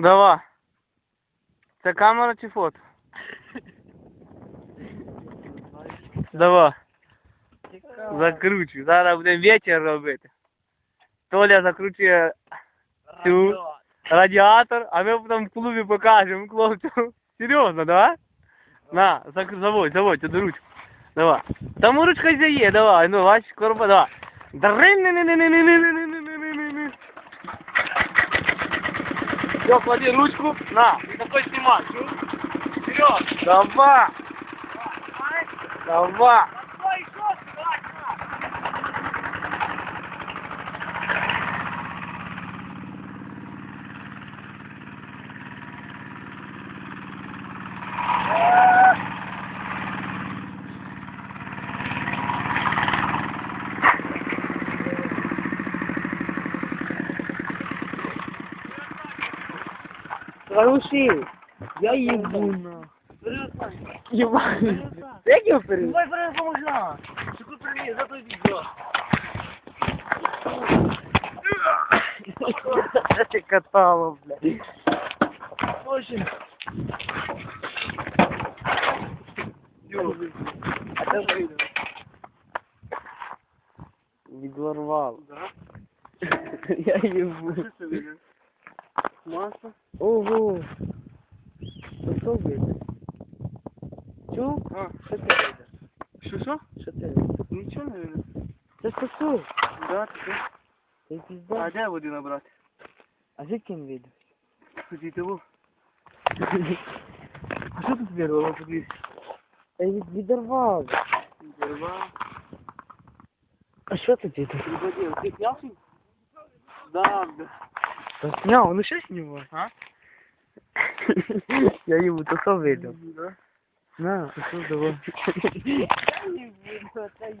Давай. Це камера чи фото? Давай. Закручуй. Зараз будемо вечір робити. Толя закручує цю радіатор, а ми потім в клубі покажемо хлопцям. Серйозно, давай? На, заводь, заводь, туди ручку. Давай. Там ручка є, давай, ну бачиш, корба, давай. Дрин, не не не не не не не Все, клади ручку. На. Никакой снимать. Ну, Вперед. Давай. Давай. Давай. Хороший. Я ебу на. Ебать. Як його перейти? Давай, поможа! Секунд, привет, за той видео. Що ти катало, блядь? Очень. Відворвав. Да? Я ебу Масло? Ого. Це що вийде? Чув? А, Що ти вийде? що, що? Що ти вийде? Нічого не видно. Це сосу. Да, ти. Ти А пізда. де води набрати? А звідки він вийде? Тоді того. А що тут вирвало подивись? Та від, відорвав. Дерва. А що тут іде? Прибодил. Ти сняв свій? Да, Да снял, он ну, еще снимает? А? Я его то выдал. Да? На, что давай.